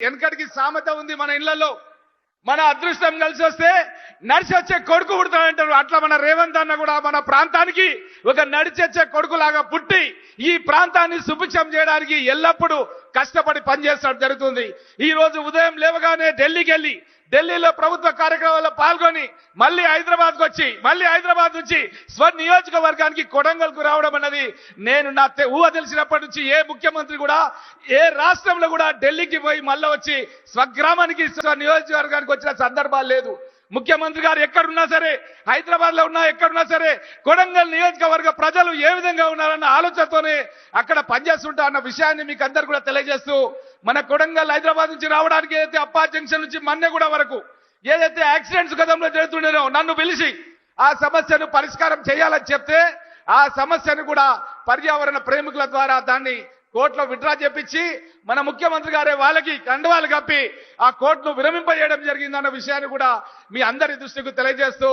వెనకటికి సామెత ఉంది మన ఇళ్ళలో. మన అదృష్టం కలిసి వస్తే నడిచి వచ్చే కొడుకు పుడతాడంటారు. అట్లా మన రేవంత్ అన్న కూడా మన ప్రాంతానికి ఒక నడిచొచ్చే కొడుకులాగా పుట్టి ఈ ప్రాంతాన్ని సుభిక్షం చేయడానికి ఎల్లప్పుడూ కష్టపడి పనిచేస్తాడు జరుగుతుంది. ఈ రోజు ఉదయం లేవగానే ఢిల్లీకి వెళ్ళి ఢిల్లీలో ప్రభుత్వ కార్యక్రమాల్లో పాల్గొని మళ్ళీ హైదరాబాద్కు వచ్చి మళ్ళీ హైదరాబాద్ నుంచి స్వ నియోజకవర్గానికి కొడంగల్కు రావడం అన్నది నేను నా ఊహ తెలిసినప్పటి నుంచి ఏ ముఖ్యమంత్రి కూడా ఏ రాష్ట్రంలో కూడా ఢిల్లీకి పోయి మళ్ళీ వచ్చి స్వగ్రామానికి స్వ నియోజకవర్గానికి వచ్చిన సందర్భాలు లేదు. ముఖ్యమంత్రి గారు ఎక్కడున్నా సరే హైదరాబాద్లో ఉన్నా ఎక్కడున్నా సరే కొడంగల్ నియోజకవర్గ ప్రజలు ఏ విధంగా ఉన్నారన్న ఆలోచనతోనే అక్కడ పనిచేస్తుంటా అన్న విషయాన్ని మీకు అందరు కూడా తెలియజేస్తూ మన కొడంగల్ హైదరాబాద్ నుంచి రావడానికి ఏదైతే అప్పా జంక్షన్ నుంచి మన్నెగూడ వరకు ఏదైతే యాక్సిడెంట్స్ గతంలో జరుగుతుండేనో నన్ను పిలిచి ఆ సమస్యను పరిష్కారం చేయాలని చెప్తే ఆ సమస్యను కూడా పర్యావరణ ప్రేమికుల ద్వారా దాన్ని కోర్టులో విడ్రా చేపించి మన ముఖ్యమంత్రి గారే వాళ్ళకి కండవాలు కప్పి ఆ కోర్టును విరమింపజేయడం జరిగిందన్న విషయాన్ని కూడా మీ అందరి దృష్టికి తెలియజేస్తూ